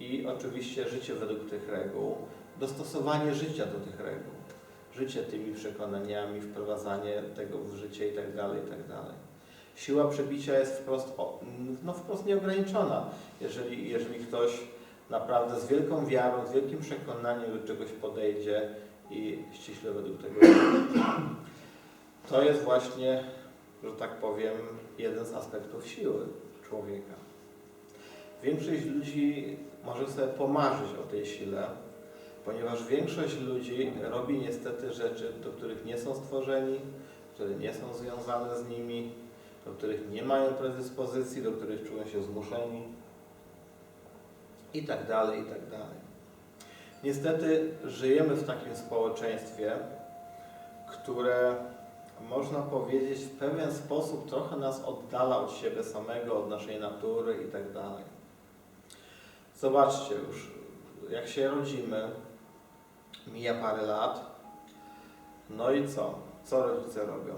i oczywiście życie według tych reguł, dostosowanie życia do tych reguł, życie tymi przekonaniami, wprowadzanie tego w życie i tak dalej, i tak. Siła przebicia jest wprost, no wprost nieograniczona, jeżeli, jeżeli ktoś naprawdę z wielką wiarą, z wielkim przekonaniem do czegoś podejdzie i ściśle według tego. To jest właśnie, że tak powiem, jeden z aspektów siły człowieka. Większość ludzi może sobie pomarzyć o tej sile, ponieważ większość ludzi robi niestety rzeczy, do których nie są stworzeni, które nie są związane z nimi, do których nie mają predyspozycji, do których czują się zmuszeni i tak dalej, i tak dalej. Niestety żyjemy w takim społeczeństwie, które można powiedzieć w pewien sposób trochę nas oddala od siebie samego, od naszej natury i tak dalej. Zobaczcie już, jak się rodzimy, mija parę lat, no i co? Co rodzice robią?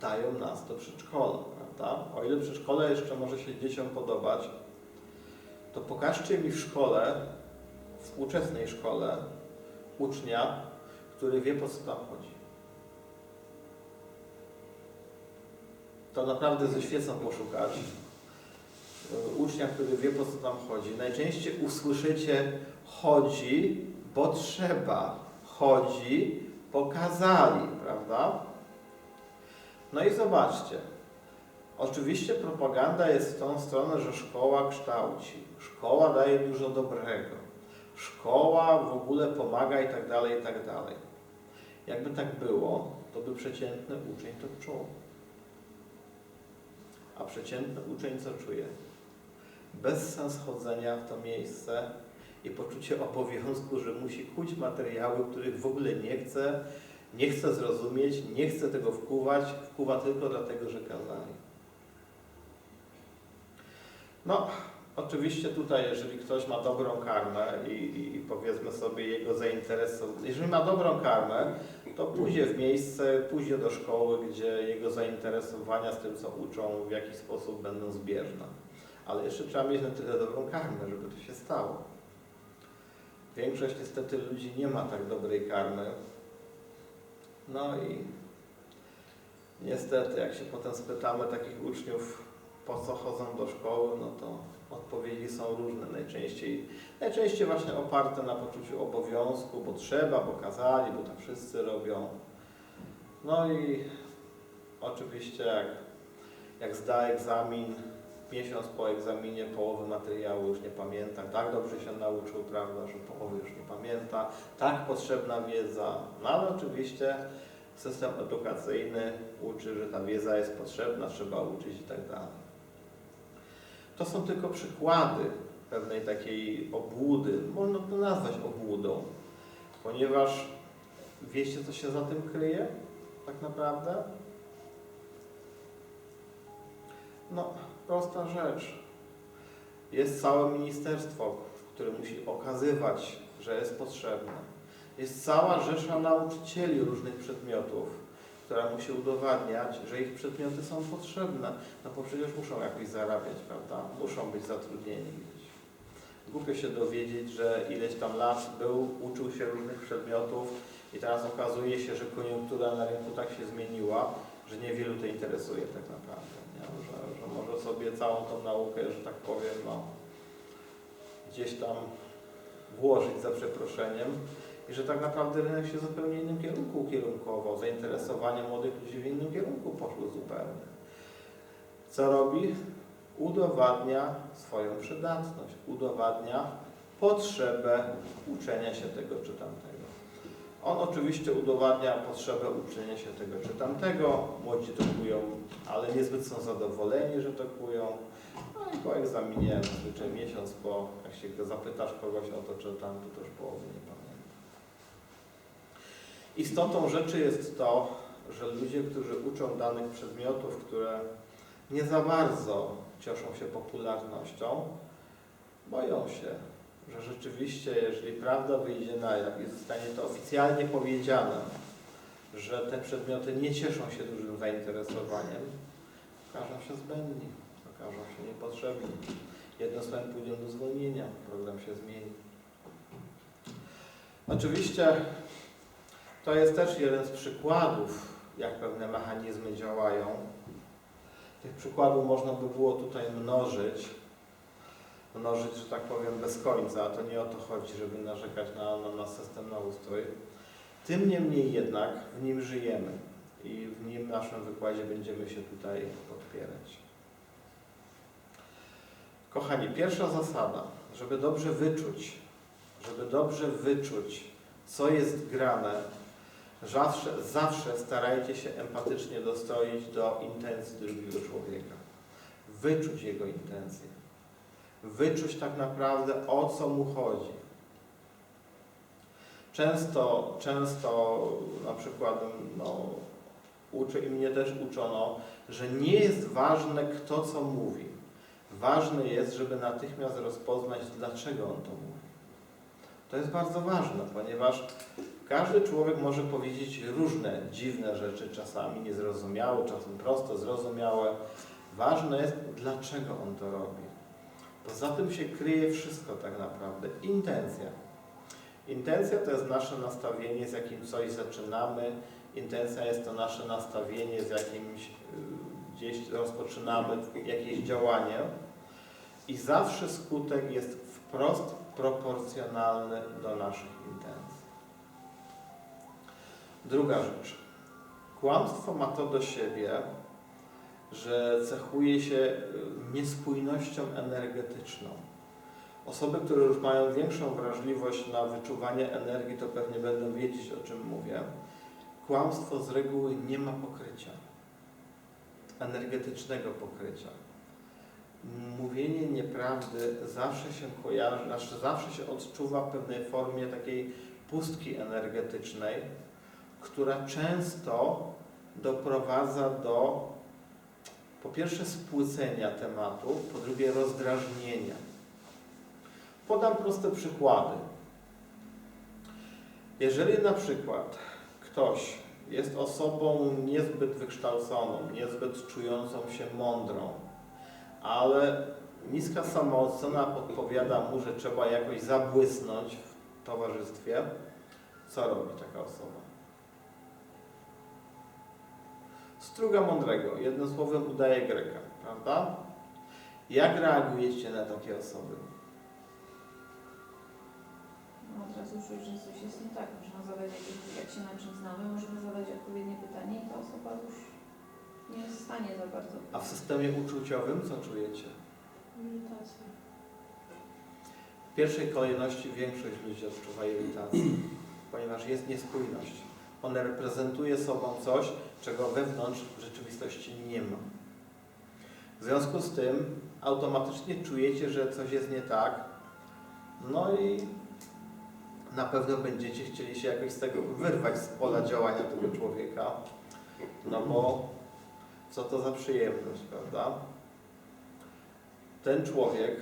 Dają nas do przedszkola, prawda? O ile przedszkole jeszcze może się dzieciom podobać, to pokażcie mi w szkole, w współczesnej szkole, ucznia, który wie po co tam chodzi. To naprawdę ze świecą poszukać. Ucznia, który wie po co tam chodzi. Najczęściej usłyszycie chodzi, bo trzeba. Chodzi, pokazali, prawda? No i zobaczcie. Oczywiście propaganda jest w tą stronę, że szkoła kształci. Szkoła daje dużo dobrego. Szkoła w ogóle pomaga i tak dalej, i tak dalej. Jakby tak było, to by przeciętny uczeń to czuł. A przeciętny uczeń co czuje? Bezsens chodzenia w to miejsce i poczucie obowiązku, że musi kuć materiały, których w ogóle nie chce, nie chce zrozumieć, nie chce tego wkuwać, wkuwa tylko dlatego, że kazali. No, oczywiście tutaj, jeżeli ktoś ma dobrą karmę i, i, i powiedzmy sobie jego zainteresowanie, jeżeli ma dobrą karmę, to pójdzie w miejsce, pójdzie do szkoły, gdzie jego zainteresowania z tym, co uczą, w jakiś sposób będą zbieżne. Ale jeszcze trzeba mieć na tyle dobrą karmę, żeby to się stało. Większość niestety ludzi nie ma tak dobrej karmy. No i niestety, jak się potem spytamy takich uczniów, po co chodzą do szkoły, no to odpowiedzi są różne. Najczęściej, najczęściej właśnie oparte na poczuciu obowiązku, bo trzeba, bo kazali, bo tak wszyscy robią. No i oczywiście jak, jak zda egzamin, miesiąc po egzaminie połowy materiału już nie pamięta, tak dobrze się nauczył, prawda, że połowy już nie pamięta, tak potrzebna wiedza, no ale oczywiście system edukacyjny uczy, że ta wiedza jest potrzebna, trzeba uczyć i tak dalej. To są tylko przykłady pewnej takiej obłudy, można to nazwać obłudą, ponieważ wiecie, co się za tym kryje tak naprawdę? No, prosta rzecz. Jest całe ministerstwo, które musi okazywać, że jest potrzebne. Jest cała rzesza nauczycieli różnych przedmiotów, która musi udowadniać, że ich przedmioty są potrzebne. No bo przecież muszą jakoś zarabiać, prawda? Muszą być zatrudnieni gdzieś. Głupio się dowiedzieć, że ileś tam lat był, uczył się różnych przedmiotów i teraz okazuje się, że koniunktura na rynku tak się zmieniła, że niewielu to interesuje tak naprawdę. Nie? Że, że może sobie całą tą naukę, że tak powiem, no, gdzieś tam włożyć za przeproszeniem i że tak naprawdę rynek się zupełnie innym kierunku ukierunkował. Zainteresowania młodych ludzi w innym kierunku poszło zupełnie. Co robi? Udowadnia swoją przydatność, udowadnia potrzebę uczenia się tego czy tamtego. On oczywiście udowadnia potrzebę uczenia się tego czy tamtego. Młodzi to kują, ale niezbyt są zadowoleni, że to kują. No i po egzaminie, zazwyczaj miesiąc po, jak się zapytasz kogoś o to czy tamto, to już połowy nie pamięta. Istotą rzeczy jest to, że ludzie, którzy uczą danych przedmiotów, które nie za bardzo cieszą się popularnością, boją się, że rzeczywiście, jeżeli prawda wyjdzie na jaw i zostanie to oficjalnie powiedziane, że te przedmioty nie cieszą się dużym zainteresowaniem, okażą się zbędni, okażą się niepotrzebni. Jedno słowem pójdą do zwolnienia, program się zmieni. Oczywiście to jest też jeden z przykładów, jak pewne mechanizmy działają. Tych przykładów można by było tutaj mnożyć, mnożyć, że tak powiem, bez końca, a to nie o to chodzi, żeby narzekać na, na, na system, na ustrój. Tym niemniej jednak w nim żyjemy i w nim w naszym wykładzie będziemy się tutaj podpierać. Kochani, pierwsza zasada, żeby dobrze wyczuć, żeby dobrze wyczuć, co jest grane, zawsze, zawsze starajcie się empatycznie dostroić do intencji drugiego człowieka. Wyczuć jego intencje. Wyczuć tak naprawdę, o co mu chodzi. Często, często na przykład no, uczę i mnie też uczono, że nie jest ważne, kto co mówi. Ważne jest, żeby natychmiast rozpoznać, dlaczego on to mówi. To jest bardzo ważne, ponieważ każdy człowiek może powiedzieć różne dziwne rzeczy, czasami niezrozumiałe, czasem prosto zrozumiałe. Ważne jest, dlaczego on to robi. Poza tym się kryje wszystko tak naprawdę. Intencja. Intencja to jest nasze nastawienie, z jakim coś zaczynamy. Intencja jest to nasze nastawienie, z jakimś y, gdzieś rozpoczynamy jakieś działanie. I zawsze skutek jest wprost proporcjonalny do naszych intencji. Druga rzecz. Kłamstwo ma to do siebie, że cechuje się y, niespójnością energetyczną. Osoby, które już mają większą wrażliwość na wyczuwanie energii, to pewnie będą wiedzieć, o czym mówię. Kłamstwo z reguły nie ma pokrycia, energetycznego pokrycia. Mówienie nieprawdy zawsze się kojarzy, znaczy zawsze się odczuwa w pewnej formie takiej pustki energetycznej, która często doprowadza do po pierwsze spłycenia tematu, po drugie rozdrażnienia. Podam proste przykłady. Jeżeli na przykład ktoś jest osobą niezbyt wykształconą, niezbyt czującą się mądrą, ale niska samoocena podpowiada mu, że trzeba jakoś zabłysnąć w towarzystwie, co robi taka osoba? Struga mądrego, jednym słowem udaje Greka, prawda? Jak reagujecie na takie osoby? No, od razu czuć, że coś jest nie tak. Można zadać jakieś, jak się na czym znamy, możemy zadać odpowiednie pytanie i ta osoba już nie jest w stanie za bardzo. A w systemie uczuciowym co czujecie? Irytacja. W pierwszej kolejności większość ludzi odczuwa irytację, ponieważ jest niespójność. One reprezentuje sobą coś, czego wewnątrz w rzeczywistości nie ma. W związku z tym automatycznie czujecie, że coś jest nie tak, no i na pewno będziecie chcieli się jakoś z tego wyrwać z pola działania tego człowieka, no bo co to za przyjemność, prawda? Ten człowiek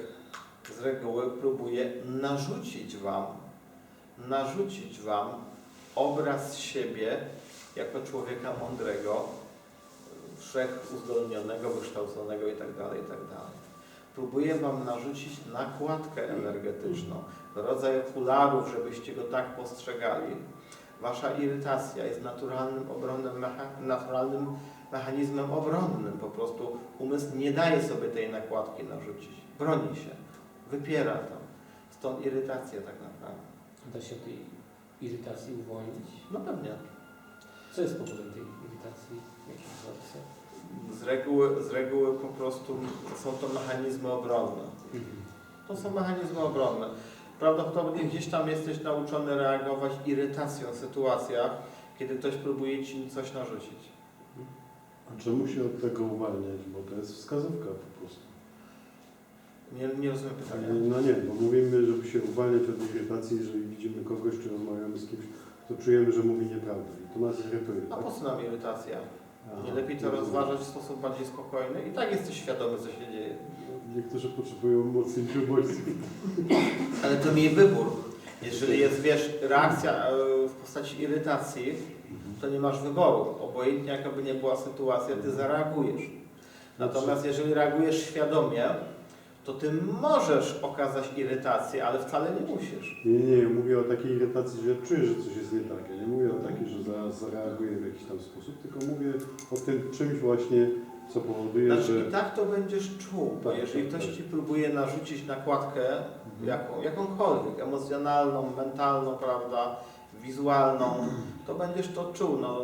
z reguły próbuje narzucić Wam, narzucić Wam obraz siebie jako człowieka mądrego, wszechuzdolnionego, wykształconego itd., itd. Próbuje Wam narzucić nakładkę energetyczną, rodzaj okularów, żebyście go tak postrzegali. Wasza irytacja jest naturalnym, obronnym, naturalnym mechanizmem obronnym. Po prostu umysł nie daje sobie tej nakładki narzucić. Broni się, wypiera to. Stąd irytacja tak naprawdę. Da się tej irytacji uwolnić? No pewnie. Co jest powodem tej irytacji? Jakie wzorce? Z reguły, z reguły po prostu są to mechanizmy obronne. To są mechanizmy obronne. Prawdopodobnie gdzieś tam jesteś nauczony reagować irytacją w sytuacjach, kiedy ktoś próbuje ci coś narzucić. A czemu się od tego uwalniać? Bo to jest wskazówka po prostu. Nie, nie rozumiem pytania. No nie, bo mówimy, żeby się uwalniać od irytacji, jeżeli widzimy kogoś, czy rozmawiamy z kimś, to czujemy, że mówi nieprawdę. I to nas irytuje, A tak? po co nam irytacja? A, Nie lepiej to rozważać w sposób bardziej spokojny i tak jesteś świadomy, co się dzieje. Niektórzy potrzebują mocniejszych bodźców. Ale to miej wybór. Jeżeli jest, wiesz, reakcja e, w postaci irytacji, to nie masz wyboru. Obojętnie jaka by nie była sytuacja, ty zareagujesz. Natomiast jeżeli reagujesz świadomie, to ty możesz okazać irytację, ale wcale nie musisz. Nie, nie, nie, mówię o takiej irytacji, że czuję, że coś jest nie tak. Ja nie mówię o takiej, że zaraz zareaguję w jakiś tam sposób, tylko mówię o tym czymś właśnie, co powoduje, Znaczy że... i tak to będziesz czuł, bo Tak, jeżeli tak, ktoś tak. ci próbuje narzucić nakładkę, Mhm. jaką, jakąkolwiek, emocjonalną, mentalną, prawda, wizualną, to będziesz to czuł. No,